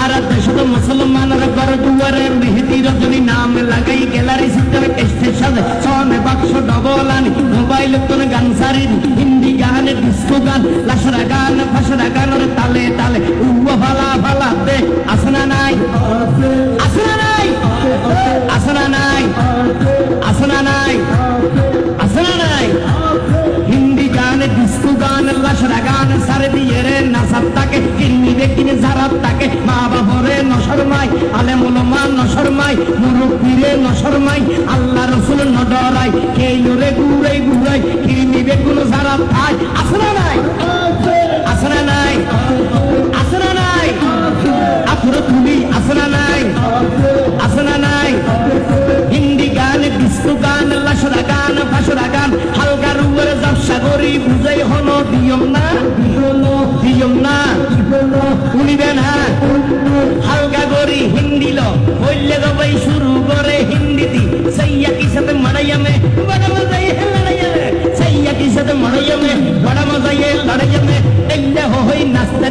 আর দেশত মুসলমানের ঘর মেহেদি রজনী নাম লাগাই গ্যালারি সিস্টেম স্টেশন সনে বাক্স ডবল আনি মোবাইল তোর গান সারি হিন্দি গান ডিস্কো গান, লাসরা গান, ফাসরা গানের তালে তালে। উয়া ভালা ভালা, দে, আসনা নাই। আসনা নাই। আসনা নাই। গান ডিস্কো গান, সারে দিয়ে রে নাসার তাকে কিননিবে কিনে জারাত তাকে। মা বাবরে নশরমাই আলে মা নশরমাই মুরব্বীরে নশরমাই আল্লাহ রসুল নডরাই কেইরে গুড়াই গুড়াই কিননিবে কোন জারাত থাই আসনা নাই আসনা নাই আসনা নাই, আফুর তুমি আসনা নাই আসনা নাই। হিন্দি গান, ডিস্কো গান, লাসরা গান ফাসরা গান বুঝাই হলো দিয়ম না দিয়ম না উনি না হালকা